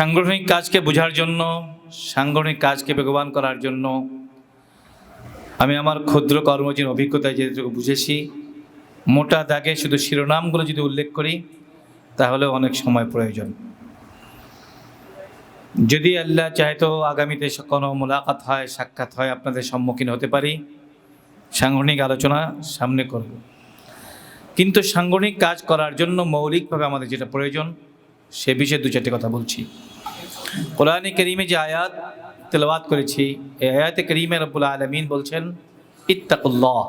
সাংগঠনিক কাজকে বোঝার জন্য, সাংগঠনিক কাজকে বেগবান করার জন্য আমি আমার ক্ষুদ্র কর্মজীবন অভিজ্ঞতায় যেটুকু বুঝেছি, মোটা দাগে শুধু শিরোনামগুলো যদি উল্লেখ করি তাহলে অনেক সময় প্রয়োজন। যদি আল্লাহ চাহে তো আগামীতে কোনো মোলাকাত হয়, সাক্ষাৎ হয়, আপনাদের সম্মুখীন হতে পারি। সাংগঠনিক আলোচনা সামনে করব। কিন্তু সাংগঠনিক কাজ করার জন্য মৌলিকভাবে আমাদের যেটা প্রয়োজন, সে বিষয়ে দু চারটি কথা বলছি। কোরআনে করিমে যে আয়াত তেলাওয়াত করেছি এই আয়াতে করিমে রব্বুল আলমিন বলছেন ইত্তাকুল্লাহ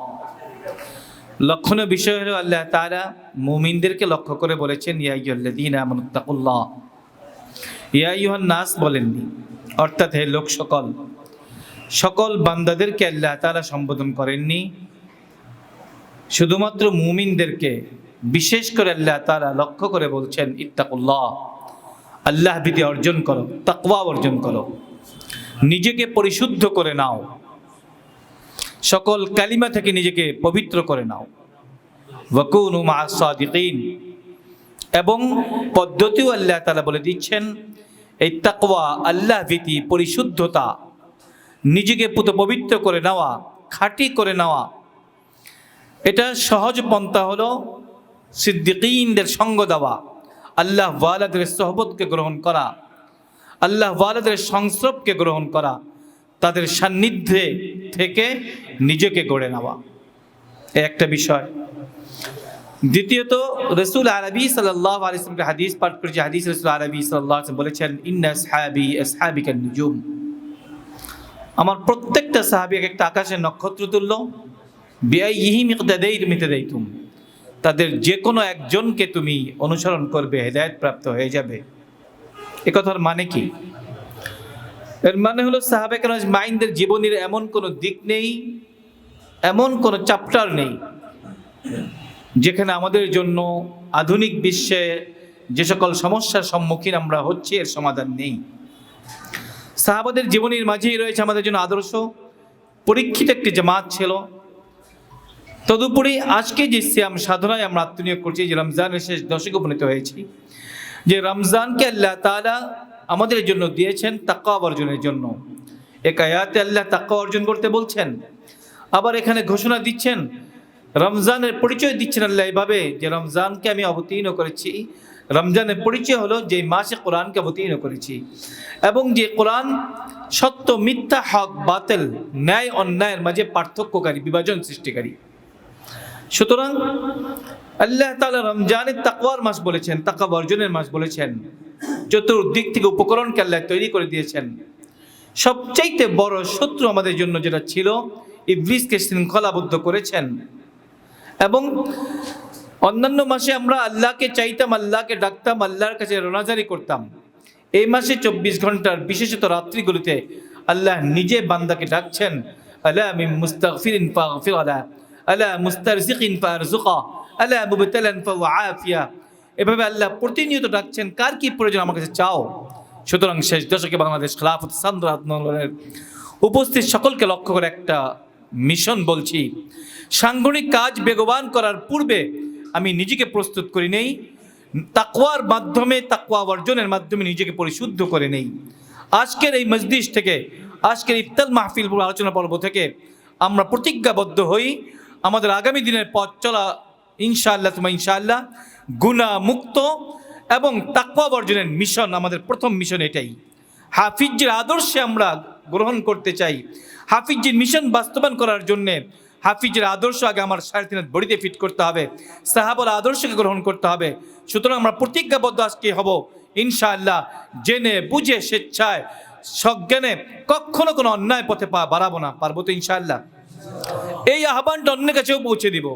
লক্ষণীয় বিষয় হলো আল্লাহ তারা মুমিনদেরকে লক্ষ্য করে বলেছেন ইয়াইয়ুল্লাদিন আমনুত্তাকুল্লাহ ইয়াইয়ুহান নাস বলেননি অর্থাৎ হে লোক সকল সকল বান্দাদেরকে আল্লাহ তারা সম্বোধন করেননি শুধুমাত্র মুমিনদেরকে বিশেষ করে আল্লাহ তারা লক্ষ্য করে বলছেন ইত্তাকুল্লাহ আল্লাহ ভীতি অর্জন করো, তাকওয়া অর্জন করো। নিজেকে পরিশুদ্ধ করে নাও। সকল কালিমা থেকে নিজেকে পবিত্র করে নাও। ওয়াকুনু মা সাদিকিন। এবং পদ্ধতিও আল্লাহ তালা বলে দিচ্ছেন, এই তাকওয়া, আল্লাহ ভীতি, পরিশুদ্ধতা, নিজেকে পুত পবিত্র করে নেওয়া, খাঁটি করে নেওয়া। এটা সহজ পন্থা হলো সিদ্দিকীনদের সঙ্গ দেওয়া। আল্লাহ ওয়ালাদের সহবতকে গ্রহণ করা, আল্লাহ ওয়ালাদের সংস্রবকে গ্রহণ করা, তাদের সান্নিধ্যে থেকে নিজেকে গড়ে নেওয়া। একটা বিষয়। দ্বিতীয়ত, রসুল আরবি সাল্লাহ আলিয়াকে হাদিস, পাঠ করেছে হাদিস রসুল আরবি সাল্লাহ বলেছেন, ইন্না সাহাবি আসহাবিকা নুজুম। আমার প্রত্যেকটা সাহাবি এক একটা আকাশের নক্ষত্র তুলল বেআই ইহি মিকদাদেই মিতে দেই তুম তাদের যে কোনো একজনকে তুমি অনুসরণ করবে, হেদায়ত প্রাপ্ত হয়ে যাবে। এ কথার মানে কি? এর মানে হলো সাহাবে কেন মাইন্ডের জীবনের এমন কোনো দিক নেই, এমন কোনো চ্যাপ্টার নেই, যেখানে আমাদের জন্য আধুনিক বিশ্বে যে সকল সমস্যার সম্মুখীন আমরা হচ্ছি, এর সমাধান নেই। সাহাবাদের জীবনের মাঝেই রয়েছে আমাদের জন্য আদর্শ। পরীক্ষিত একটি জামাত ছিল তদুপরি আজকে যে শ্যাম সাধনায় আমরা আত্মনিয়োগ করছি, যে রমজানের শেষ দশকে উপনীত হয়েছি, যে রমজানকে আল্লাহ তালা আমাদের জন্য দিয়েছেন তাক্কা অর্জনের জন্য। এক আয়াতে আল্লাহ তাক্কা অর্জন করতে বলছেন, আবার এখানে ঘোষণা দিচ্ছেন, রমজানের পরিচয় দিচ্ছেন আল্লাহ এভাবে, যে রমজানকে আমি অবতীর্ণ করেছি। রমজানের পরিচয় হলো যে মাসে কোরআনকে অবতীর্ণ করেছি এবং যে কোরআন সত্য, মিথ্যা, হক, বাতেল, ন্যায়, অন্যায়ের মাঝে পার্থক্যকারী, বিভাজন সৃষ্টিকারী। সুতরাং আল্লাহ তালা রমজানের তাকওয়ার মাস বলেছেন তাকা অর্জনের মাস বলেছেন, চতুর্দিক থেকে উপকরণকে আল্লাহ তৈরি করে দিয়েছেন। সবচাইতে বড় শত্রু আমাদের জন্য যেটা ছিল, ইবলিসকে শৃঙ্খলাবদ্ধ করেছেন। এবং অন্যান্য মাসে আমরা আল্লাহকে চাইতাম, আল্লাহকে ডাকতাম, আল্লাহর কাছে রোনাজারি করতাম। এই মাসে চব্বিশ ঘণ্টার বিশেষত রাত্রিগুলিতে আল্লাহ নিজে বান্দাকে ডাকছেন আল্লাহ আমি মুস্তাগফিরিন ফাগফির আলা মুস্তারজিকিন ফারজুকা আলা মুবতালান ফাআফিয়া এভাবে আল্লাহ প্রতিনিয়ত ডাকছেন, কার কি প্রয়োজন আমার কাছে চাও? সুতরাং শেষ দশকে বাংলাদেশ খেলাফত সান্দ্র আন্দোলনের উপস্থিত সকলকে লক্ষ্য করে একটা মিশন বলছি। সাংগঠনিক কাজ বেগবান করার পূর্বে আমি নিজেকে প্রস্তুত করি নেই, তাকওয়ার মাধ্যমে, তাকওয়া অর্জনের মাধ্যমে নিজেকে পরিশুদ্ধ করে নেই। আজকের এই মসজিদ থেকে, আজকের ইফতাল মাহফিল আলোচনা পর্ব থেকে আমরা প্রতিজ্ঞাবদ্ধ হই আমাদের আগামী দিনের পথ চলা ইনশাআল্লাহ তোমার ইনশাআল্লাহ গুণা মুক্ত এবং তাকওয়া অর্জনের মিশন, আমাদের প্রথম মিশন এটাই। হাফিজের আদর্শে আমরা গ্রহণ করতে চাই। হাফিজের মিশন বাস্তবায়ন করার জন্যে হাফিজের আদর্শ আগে আমার সাড়ে তিন বডিতে ফিট করতে হবে। সাহাবল আদর্শকে গ্রহণ করতে হবে। সুতরাং আমরা প্রতিজ্ঞাবদ্ধ আজকে হব, ইনশাআল্লাহ, জেনে বুঝে স্বেচ্ছায়, সজ্ঞানে কখনো কোনো অন্যায় পথে পা বাড়াবো না, পারব তো ইনশাআল্লাহ। এই আহ্বানটা অন্যের কাছেও পৌঁছে দিব।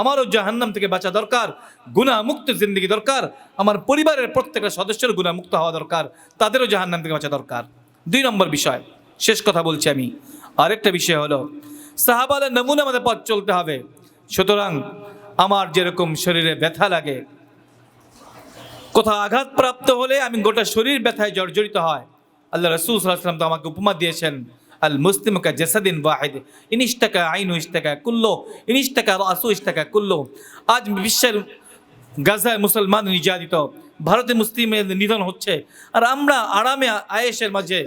আমারও জাহান্নাম থেকে বাঁচা দরকার গুণামুক্ত জিন্দগি দরকার, আমার পরিবারের প্রত্যেকটা সদস্যের গুণামুক্ত হওয়া দরকার, তাদেরও জাহান্নাম থেকে বাঁচা দরকার। দুই নম্বর বিষয়, শেষ কথা বলছি আমি। আরেকটা বিষয় হলো সাহাবালের নমুনা আমাদের পথ চলতে হবে। সুতরাং আমার যেরকম শরীরে ব্যথা লাগে, কোথাও আঘাতপ্রাপ্ত হলে আমি গোটা শরীর ব্যথায় জর্জরিত হয়। আল্লাহ রসুল সাল্লাম তো আমাকে উপমা দিয়েছেন আল মুসলিম কা জেসাদিন ওয়াহিদ। ইনিশ টাকা আইনু ইশ টাকা কুল্লো ইনিশ টাকা আসু ইশ টাকা কুল্লো। আজ বিশ্বের গাজায় মুসলমান নির্যাতিত, ভারতে মুসলিমের নিধন হচ্ছে। আর আমরা আরামে আয়েসের মাঝে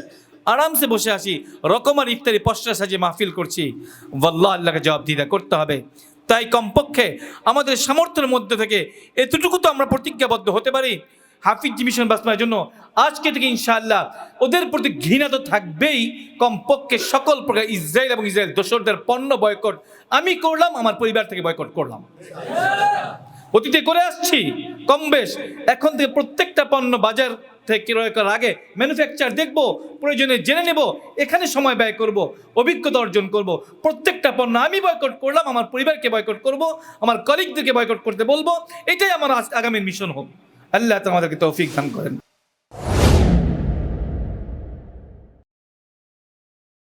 আরামসে বসে আছি, রকমার ইফতারি পশ্চা সাজে মাহফিল করছি। ওয়াল্লাহ, আল্লাহকে জবাবদিহিতা করতে হবে। তাই কমপক্ষে আমাদের সামর্থ্যের মধ্যে থেকে এতটুকু তো আমরা প্রতিজ্ঞাবদ্ধ হতে পারি। হাফিজ মিশন বাস্তবায়নের জন্য আজকে থেকে ইনশাআল্লাহ ওদের প্রতি ঘৃণা তো থাকবেই, কমপক্ষে সকল প্রকার ইসরায়েল এবং ইসরায়েল দোসরদের পণ্য বয়কট। আমি করলাম, আমার পরিবার থেকে বয়কট করলাম। অতীতে করে আসছি, কম বেশ। এখন থেকে প্রত্যেকটা পণ্য বাজার থেকে ক্রয় করার আগে ম্যানুফ্যাকচার দেখব, প্রয়োজনে জেনে নেব, এখানে সময় ব্যয় করব, অভিজ্ঞতা অর্জন করব। প্রত্যেকটা পণ্য আমি বয়কট করলাম, আমার পরিবারকে বয়কট করব, আমার কলিগদেরকে বয়কট করতে বলব। এটাই আমার আগামী মিশন হোক। আল্লাহ তোমাদেরকে তৌফিক দান করেন।